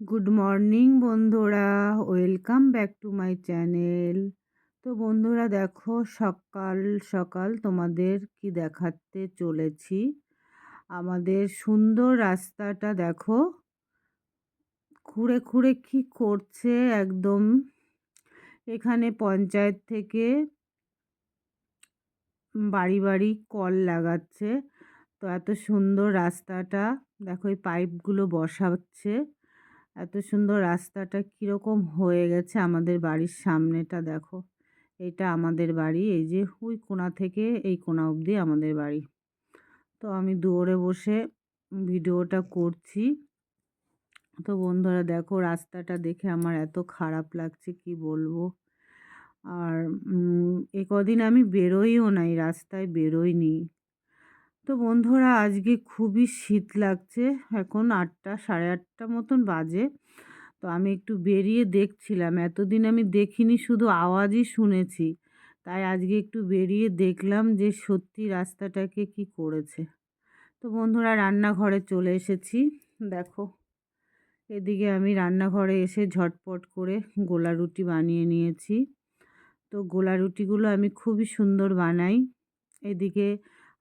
Good morning বন্ধুরা। Welcome back to my channel তো বন্ধুরা, দেখো, সকাল সকাল তোমাদের কি দেখাতে চলেছি? আমাদের সুন্দর রাস্তাটা দেখো। খুঁড়ে খুঁড়ে কি করছে একদম। এখানে পঞ্চায়েত থেকে বাড়ি বাড়ি কল লাগাচ্ছে। তো এত সুন্দর রাস্তাটা। দেখো, এই পাইপগুলো বসাচ্ছে। এত সুন্দর রাস্তাটা কীরকম হয়ে গেছে আমাদের বাড়ির সামনেটা দেখো। এটা আমাদের বাড়ি, এই যে ওই কোণা থেকে এই কোণা অবধি আমাদের বাড়ি। তো আমি দৌড়ে বসে ভিডিওটা করছি। তো বন্ধুরা দেখো রাস্তাটা দেখে আমার এত খারাপ লাগছে, কি বলব? আর এ কদিন আমি বেরোইও নাই, রাস্তায় বেরোইনি। তো বন্ধুরা, আজকে খুবই শীত লাগছে। এখন আটটা, সাড়ে আটটা মতন বাজে। তো আমি একটু বেরিয়ে দেখছিলাম। এতদিন আমি দেখিনি, শুধু আওয়াজই শুনেছি। তাই আজকে একটু বেরিয়ে দেখলাম যে সত্যি রাস্তাটাকে কি করেছে। তো বন্ধুরা, রান্নাঘরে চলে এসেছি। দেখো, এদিকে আমি রান্নাঘরে এসে ঝটপট করে গোলা রুটি বানিয়ে নিয়েছি। তো গোলা রুটিগুলো আমি খুবই সুন্দর বানাই। এদিকে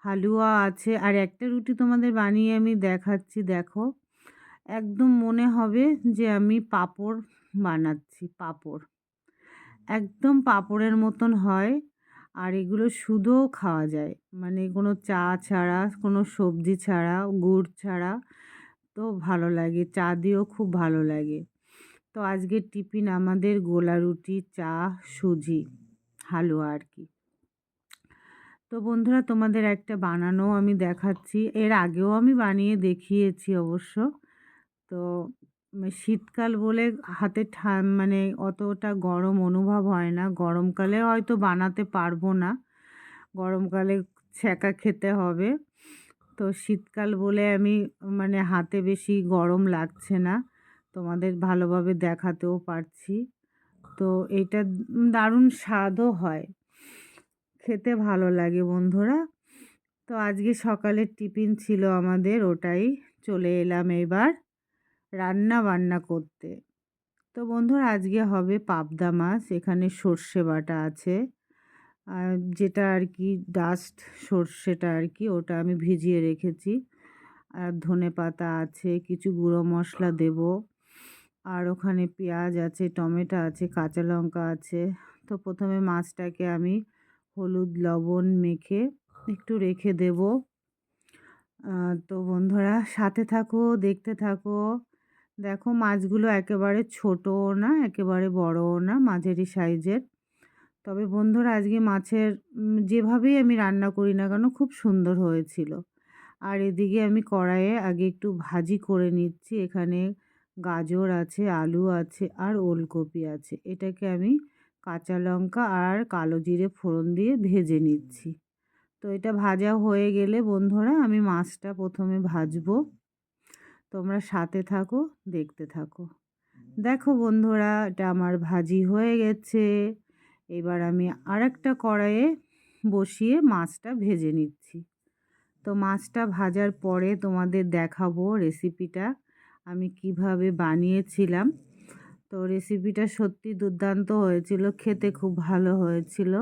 হালুয়া আছে। আর একটা রুটি তোমাদের বানিয়ে আমি দেখাচ্ছি, দেখো। একদম মনে হবে যে আমি পাঁপড় বানাচ্ছি, পাঁপড়। একদম পাঁপড়ের মতন হয়। আর এগুলো শুধুও খাওয়া যায়। মানে কোনো চা ছাড়া, কোনো সবজি ছাড়া, গুড় ছাড়া তো ভালো লাগে। চা দিয়েও খুব ভালো লাগে। তো আজকের টিফিন আমাদের গোলা রুটি, চা, সুজি, হালুয়া আর কি। তো বন্ধুরা, তোমাদের একটা বানানো আমি দেখাচ্ছি। এর আগেও আমি বানিয়ে দেখিয়েছি অবশ্য। তো শীতকাল বলে হাতে ঠা মানে অতটা গরম অনুভব হয় না। গরমকালে হয়তো বানাতে পারব না। গরমকালে ছ্যাঁকা খেতে হবে। তো শীতকাল বলে আমি মানে হাতে বেশি গরম লাগছে না। তোমাদের ভালোভাবে দেখাতেও পারছি। তো এটা দারুণ স্বাদও হয়। খেতে ভালো লাগে বন্ধুরা। তো আজকে সকালের টিফিন ছিল আমাদের, ওটাই চলে এলাম এবার রান্না বান্না করতে। তো বন্ধুরা, আজকে হবে পাবদা মাছ, এখানে সর্ষে বাটা আছে। যেটা আর কি ডাস্ট সর্ষেটা আর কি, ওটা আমি ভিজিয়ে রেখেছি। আর ধনে পাতা আছে, কিছু গুঁড়ো মশলা দেব। আর ওখানে পেঁয়াজ আছে, টমেটো আছে, কাঁচা লঙ্কা আছে। তো প্রথমে মাছটাকে আমি হলুদ লবণ মেখে একটু রেখে দেব। তো বন্ধুরা সাথে থাকো, দেখতে থাকো। দেখো মাছগুলো একেবারে ছোটও না, একেবারে বড়ও না, মাঝারি সাইজের। তবে বন্ধুরা আজকে মাছের যেভাবেই আমি রান্না করি না কেন খুব সুন্দর হয়েছিল। আর এদিকে আমি কড়াইয়ে আগে একটু ভাজি করে নিচ্ছি। এখানে গাজর আছে, আলু আছে আর ওলকপি আছে। এটাকে আমি কাঁচা লঙ্কা আর কালো জিরে ফোড়ন দিয়ে ভেজে নিচ্ছি। তো এটা ভাজা হয়ে গেলে বন্ধুরা আমি মাছটা প্রথমে ভাজবো। তোমরা সাথে থাকো, দেখতে থাকো। দেখো বন্ধুরা, এটা আমার ভাজি হয়ে গেছে। এবার আমি আর একটা কড়াইয়ে বসিয়ে মাছটা ভেজে নিচ্ছি। তো মাছটা ভাজার পরে তোমাদের দেখাবো রেসিপিটা আমি কীভাবে বানিয়েছিলাম। তো রেসিপিটা সত্যি দুর্দান্ত হয়েছিল খেতে খুব ভালো হয়েছিল।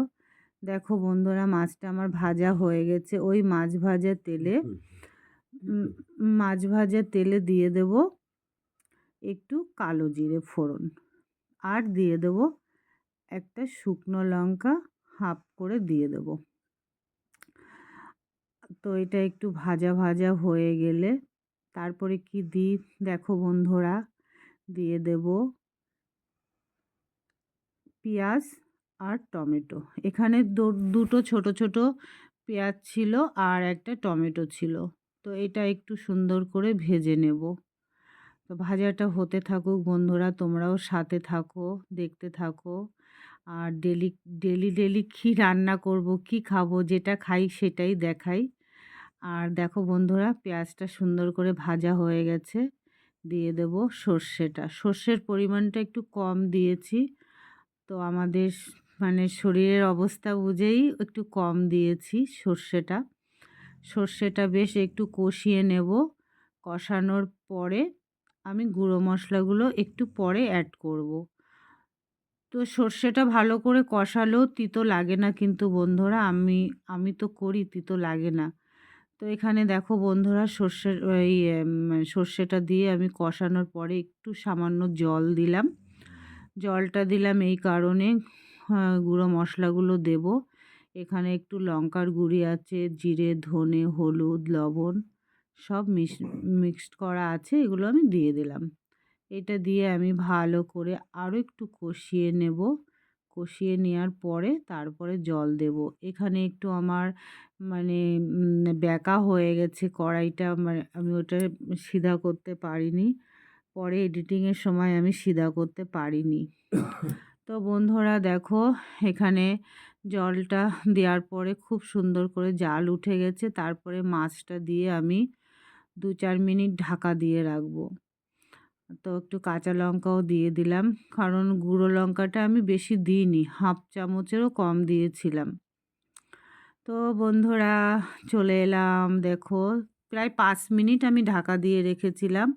দেখো বন্ধুরা মাছটা আমার ভাজা হয়ে গেছে ওই মাছ ভাজা তেলে মাছ ভাজা তেলে দিয়ে দেব একটু কালো জিরে ফোড়ন আর দিয়ে দেব একটা শুকনো লঙ্কা হাফ করে দিয়ে দেব। তো এটা একটু ভাজা ভাজা হয়ে গেলে তারপরে কি দিই? দেখো বন্ধুরা দিয়ে দেব পেঁয়াজ আর টমেটো। এখানে দুটো ছোট ছোট পেঁয়াজ ছিল আর একটা টমেটো ছিল। তো এটা একটু সুন্দর করে ভেজে নেব। তো ভাজাটা হতে থাকুক বন্ধুরা, তোমরাও সাথে থাকো, দেখতে থাকো। আর ডেলি ডেলি ডেলি কী রান্না করব, কি খাব, যেটা খাই সেটাই দেখাই। আর দেখো বন্ধুরা, পেঁয়াজটা সুন্দর করে ভাজা হয়ে গেছে। দিয়ে দেব সর্ষেটা। সর্ষের পরিমাণটা একটু কম দিয়েছি। তো আমাদের মানে শরীরের অবস্থা বুঝেই একটু কম দিয়েছি সর্ষেটা। সর্ষেটা বেশ একটু কষিয়ে নেব। কষানোর পরে আমি গুঁড়ো মশলাগুলো একটু পরে অ্যাড করব। তো সর্ষেটা ভালো করে কষালেও তিতো লাগে না কিন্তু বন্ধুরা, আমি আমি তো করি, তিতো লাগে না। তো এখানে দেখো বন্ধুরা, সর্ষের এই সর্ষেটা দিয়ে আমি কষানোর পরে একটু সামান্য জল দিলাম। জলটা দিলাম এই কারণে। গুঁড়ো মশলাগুলো দেব। এখানে একটু লঙ্কার গুঁড়ি আছে, জিরে, ধনে, হলুদ, লবণ সব মিশ, মিক্সড করা আছে, এগুলো আমি দিয়ে দিলাম। এটা দিয়ে আমি ভালো করে আরও একটু কষিয়ে নেব। কষিয়ে নেওয়ার পরে তারপরে জল দেব। এখানে একটু আমার মানে ব্যাকা হয়ে গেছে কড়াইটা মানে আমি ওটা সিধা করতে পারিনি। পরে এডিটিংয়ের সময় আমি সিধা করতে পারিনি। তো বন্ধুরা দেখো, এখানে জলটা দেওয়ার পরে খুব সুন্দর করে জাল উঠে গেছে। তারপরে মাছটা দিয়ে আমি দু চার মিনিট ঢাকা দিয়ে রাখব। তো একটু কাঁচা লঙ্কাও দিয়ে দিলাম। কারণ গুঁড়ো লঙ্কাটা আমি বেশি দিইনি, হাফ চামচেরও কম দিয়েছিলাম। তো বন্ধুরা চলে এলাম, দেখো, প্রায় পাঁচ মিনিট আমি ঢাকা দিয়ে রেখেছিলাম।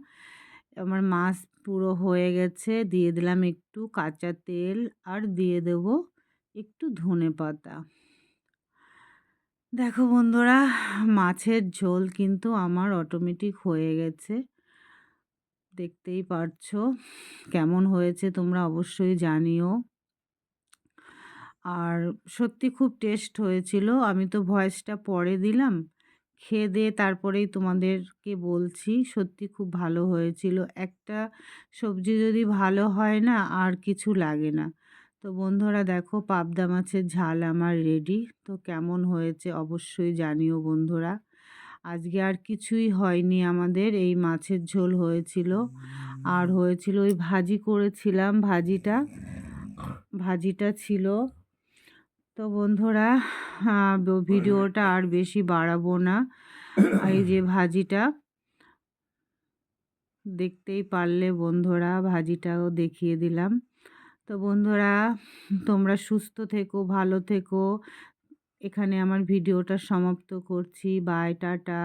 আমার মাছ পুরো হয়ে গেছে, দিয়ে দিলাম একটু কাঁচা তেল আর দিয়ে দেব একটু ধনে পাতা। দেখো বন্ধুরা, মাছের ঝোল কিন্তু আমার অটোমেটিক হয়ে গেছে। দেখতেই পারছ কেমন হয়েছে, তোমরা অবশ্যই জানিও। আর সত্যি খুব টেস্ট হয়েছিল, আমি তো ভয়েসটা পরে দিলাম। খেয়ে দিয়ে তারপরেই তোমাদেরকে বলছি সত্যি খুব ভালো হয়েছিল। একটা সবজি যদি ভালো হয় না আর কিছু লাগে না। তো বন্ধুরা দেখো পাবদা মাছের ঝাল আমার রেডি তো কেমন হয়েছে অবশ্যই জানিও বন্ধুরা। আজকে আর কিছুই হয়নি আমাদের এই মাছের ঝোল হয়েছিল। আর হয়েছিল ওই ভাজি করেছিলাম ভাজিটা ভাজিটা ছিল। তো বন্ধুরা ভিডিওটা আর বেশি বাড়াবো না। এই যে ভাজিটা দেখতেই পারলে বন্ধুরা ভাজিটাও দেখিয়ে দিলাম। তো বন্ধুরা তোমরা সুস্থ থেকো ভালো থেকো। এখানে আমার ভিডিওটা সমাপ্ত করছি। Bye tata.